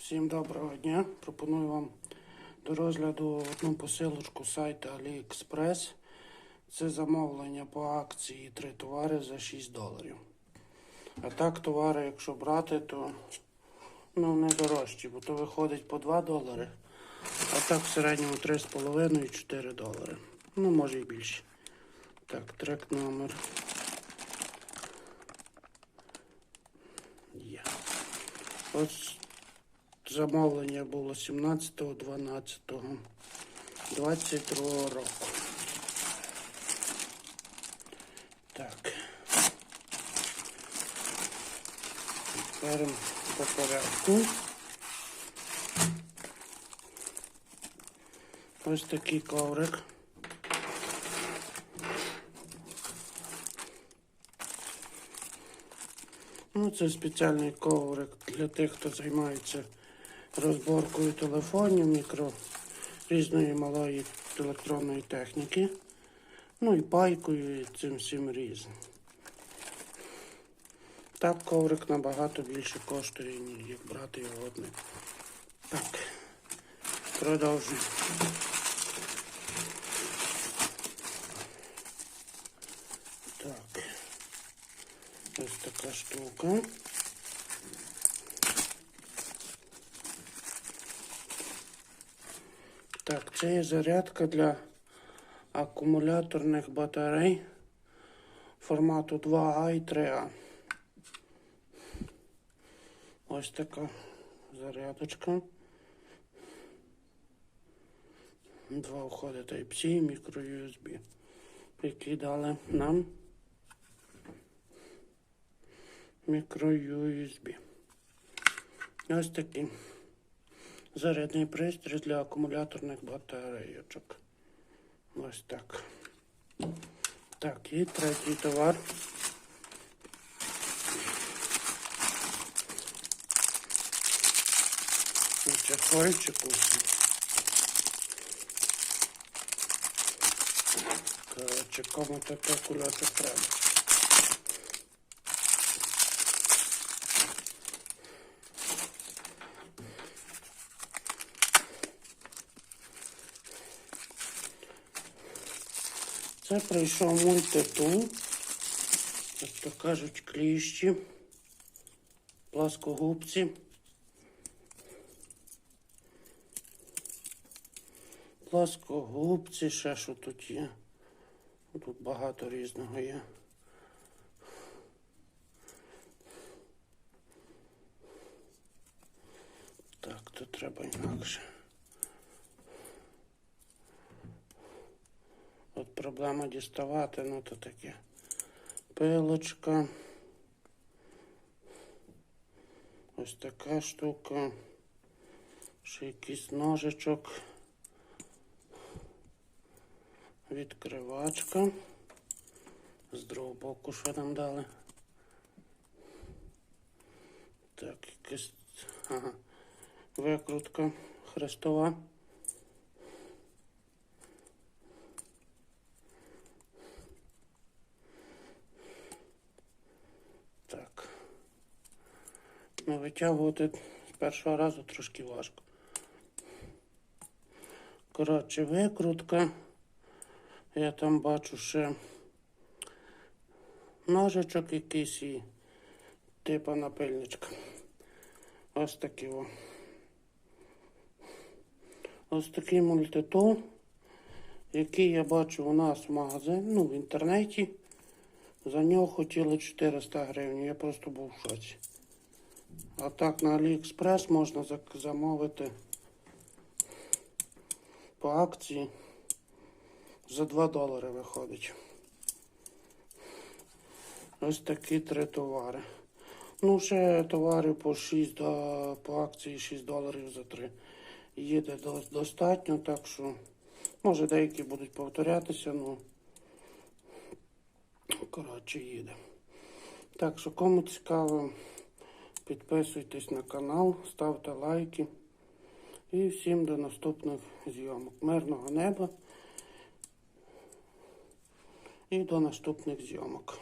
Всім доброго дня. Пропоную вам до розгляду одну посилочку сайту AliExpress. Це замовлення по акції три товари за 6 доларів. А так товари, якщо брати, то ну, не дорожчі, бо то виходить по 2 долари. А так в середньому 3,5 і 4 долари. Ну, може і більше. Так, трек номер. Є. Ось замовлення було 17.12.22 року. Так. Тепер по порядку. Ось такий коврик. Ну, це спеціальний коврик для тих, хто займається розборкою телефонів, мікро різної малої електронної техніки. Ну і пайкою і цим всім різним. Так коврик набагато більше коштує, як брати його одним. Так, продовжуємо. Так. Ось така штука. Так, це є зарядка для акумуляторних батарей формату 2А і 3А. Ось така зарядочка. Два входи Type-C і мікро USB, які дали нам мікро USB. Ось такий зарядний пристрій для акумуляторних батарейочок. Ось так. Так, і третій товар. У чехольчику. Коротше, кому таке кульочок треба. Це прийшов мультитул. Як то кажуть, кліщі, пласкогубці. Пласкогубці, ще що тут є. Тут багато різного є. Так, то треба інакше. Проблема діставати, ну то таке. Пилочка. Ось така штука. Ще якийсь ножичок. Відкривачка. З другого боку що нам дали? Так, якась ага. викрутка хрестова. Так. Ну, витягувати з першого разу трошки важко. Коротше, викрутка. Я там бачу ще ножичок якийсь і типа напильничка. Ось такий о. Ось такий мультитул, який я бачу у нас в магазині, ну, в інтернеті. За нього хотіли 400 гривень. Я просто був в шоці. А так на AliExpress можна замовити по акції за 2 долари виходить. Ось такі три товари. Ну, ще товарів по 6 до, по акції 6 доларів за 3. Їде до- достатньо, так що може деякі будуть повторятися, ну коротше їде. Так що кому цікаво, підписуйтесь на канал, ставте лайки. І всім до наступних зйомок. Мирного неба і до наступних зйомок.